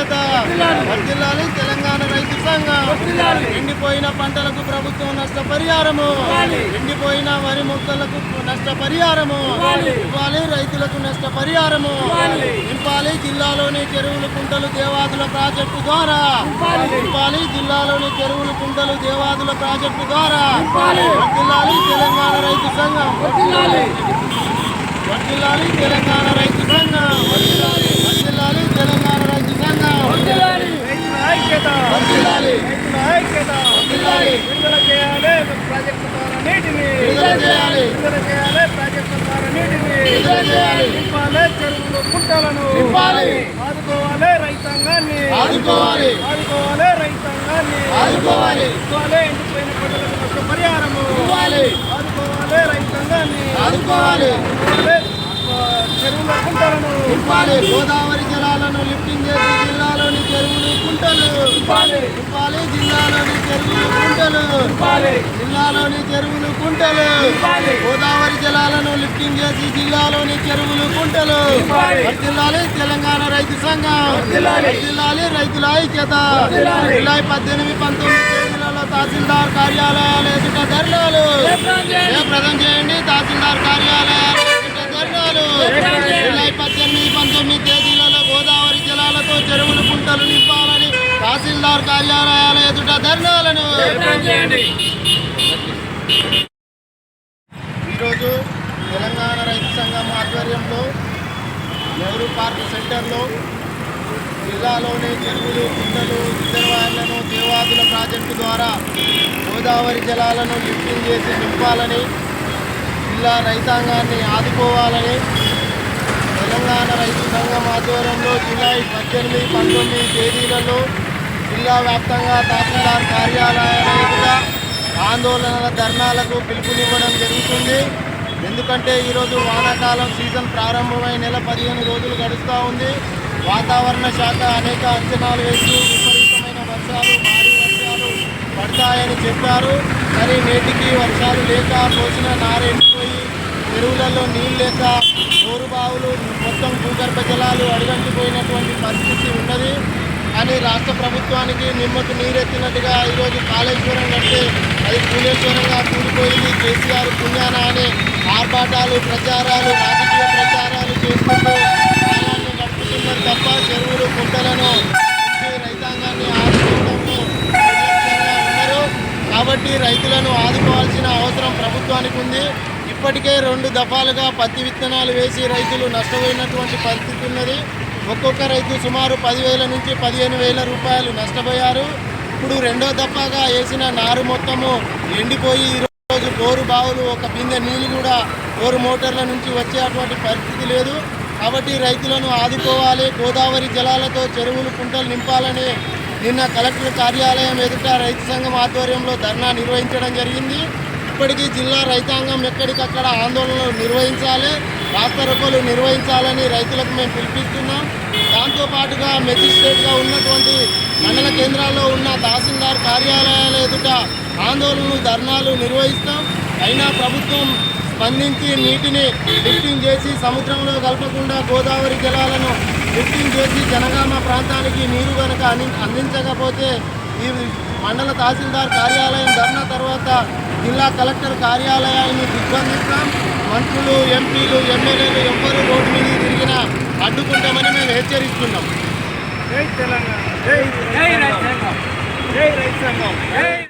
ఐక్యత వర్ధిల్లాలి తెలంగాణ రైతు సంఘం. ఎండిపోయిన పంటలకు ప్రభుత్వం నష్టపరిహారము. ఎండిపోయిన వరి మొక్కలకు నష్టపరిహారము. ఇవ్వాలి. రైతులకు నష్టపరిహారము. నింపాలి జిల్లాలోని చెరువులు కుంటలు దేవాదుల ప్రాజెక్టు ద్వారా. నింపాలి జిల్లాలోని చెరువులు కుంటలు దేవాదుల ప్రాజెక్టు ద్వారా. వర్ధిల్లాలి తెలంగాణ రైతు సంఘం. వర్ధిల్లాలి తెలంగాణ రైతు సంఘం. వర్ధిల్లాలి తెలంగాణ రైతు సంఘం రైతుల ఐక్యత వర్ధిల్లాలి రైతుల ఐక్యత వర్ధిల్లాలి విడుదల చేయాలి ప్రాజెక్టు ద్వారా నీటిని విడుదల చేయాలి విడుదల చేయాలి. ప్రాజెక్టు నీటిని నింపాలి. చెరువులు కుంటలను. ఆదుకోవాలి. రైతాంగాన్ని ఆదుకోవాలి. ఆదుకోవాలి. రైతాంగాన్ని ఆదుకోవాలి. ఇవ్వాలి ఎండిపోయిన పంటలకు నష్ట పరిహారము? ఇవ్వాలి. ఆదుకోవాలి. రైతాంగాన్ని ఆదుకోవాలి. చెరువుల కుంటలను నింపాలి. గోదావరి జలాలను లిఫ్టింగ్ చేసి జిల్లాలోని చెరువులు నింపాలి. నింపాలి జిల్లాలోని చెరువులు కుంటలు నింపాలి. జిల్లాలోని చెరువులు కుంటలు నింపాలి. గోదావరి జలాలను లిఫ్టింగ్ చేసి జిల్లాలోని చెరువులు కుంటలు నింపాలి. వర్ధిల్లాలి తెలంగాణ రైతు సంఘం. వర్ధిల్లాలి రైతుల ఐక్యత వర్ధిల్లాలి. జూలై పద్దెనిమిది పంతొమ్మిది తేదీలలో తహసీల్దార్ కార్యాలయాల ఎదుట ధర్నాలు జయప్రదం చేయండి తహసీల్దార్ కార్యాలయాల ఎదుట ధర్నాలు జయప్రదం చేయండి. జూలై పద్దెనిమిది పంతొమ్మిది తేదీలలో గోదావరి జలాలతో చెరువులు కుంటలు నింపాలని తహసీల్దార్ కార్యాలయాల ఎదుట ధర్నాలను చేయండి. ఈరోజు తెలంగాణ రైతు సంఘం ఆధ్వర్యంలో నెహ్రూ పార్క్ సెంటర్లో జిల్లాలోని చెరువులు కుంటలు రిజర్వాయర్లను దేవాదుల ప్రాజెక్టు ద్వారా గోదావరి జలాలను లిఫ్టింగ్ చేసి నింపాలని జిల్లా రైతాంగాన్ని ఆదుకోవాలని తెలంగాణ రైతు సంఘం ఆధ్వర్యంలో జూలై పద్దెనిమిది పంతొమ్మిది తేదీలలో జిల్లా వ్యాప్తంగా తహసీల్దార్ కార్యాలయాల ఎదుట ఆందోళనల ధర్నాలకు పిలుపునివ్వడం జరుగుతుంది. ఎందుకంటే ఈరోజు వానాకాలం సీజన్ ప్రారంభమై నెల పదిహేను రోజులు గడుస్తూ ఉంది. వాతావరణ శాఖ అనేక అంచనాలు వేసి విపరీతమైన వర్షాలు భారీ వర్షాలు పడతాయని చెప్పారు. మరి నేటికి వర్షాలు లేక పోసిన నారెండిపోయి చెరువులలో నీళ్ళు లేక బోరు బావులు మొత్తం భూగర్భ జలాలు అడుగంటిపోయినటువంటి పరిస్థితి ఉన్నది. కానీ రాష్ట్ర ప్రభుత్వానికి నిమ్మకు నీరెత్తినట్టుగా ఈరోజు కాళేశ్వరం కంటే అది కూలేశ్వరంగా కూలిపోయింది. కేసీఆర్ పుణ్యాన అనే ఆర్భాటాలు ప్రచారాలు రాజకీయ ప్రచారాలు చేసుకుంటూ కాలాన్ని నడుపుతున్నారు తప్ప చెరువులు కుంటలను రైతాంగాన్ని ఆదుకోవడంలో ఉన్నారు. కాబట్టి రైతులను ఆదుకోవాల్సిన అవసరం ప్రభుత్వానికి ఉంది. ఇప్పటికే రెండు దఫాలుగా పత్తి విత్తనాలు వేసి రైతులు నష్టపోయినటువంటి పరిస్థితి ఉన్నది. ఒక్కొక్క రైతు సుమారు పదివేల నుంచి పదిహేను వేల రూపాయలు నష్టపోయారు. ఇప్పుడు రెండో దఫాగా వేసిన నారు మొత్తము ఎండిపోయి ఈరోజు బోరు బావులు ఒక బిందె నీళ్ళు కూడా బోరు మోటార్ల నుంచి వచ్చేటువంటి పరిస్థితి లేదు. కాబట్టి రైతులను ఆదుకోవాలి గోదావరి జలాలతో చెరువులు కుంటలు నింపాలని నిన్న కలెక్టర్ కార్యాలయం ఎదుట రైతు సంఘం ఆధ్వర్యంలో ధర్నా నిర్వహించడం జరిగింది. ఇప్పటికీ జిల్లా రైతాంగం ఎక్కడికక్కడ ఆందోళనలు నిర్వహించాలి. రాస్తారోకోలు నిర్వహించాలని రైతులకు మేము పిలిపిస్తున్నాం. దాంతోపాటుగా మెజిస్ట్రేట్గా ఉన్నటువంటి మండల కేంద్రాల్లో ఉన్న తహసీల్దార్ కార్యాలయాల ఎదుట ఆందోళనలు ధర్నాలు నిర్వహిస్తాం. అయినా ప్రభుత్వం స్పందించి నీటిని లిఫ్టింగ్ చేసి సముద్రంలో కలపకుండా గోదావరి జలాలను లిఫ్టింగ్ చేసి జనగామ ప్రాంతానికి నీరు కనుక అంది అందించకపోతే ఈ మండల తహసీల్దార్ కార్యాలయం ధర్నా తర్వాత జిల్లా కలెక్టర్ కార్యాలయాన్ని దిగ్బంధిస్తాం. మంత్రులు ఎంపీలు ఎమ్మెల్యేలు ఎవ్వరూ రోడ్డు మీద తిరిగినా అడ్డుకుంటామని మేము హెచ్చరిస్తున్నాం. జై తెలంగాణ. జై జై రైతాంగం జై జై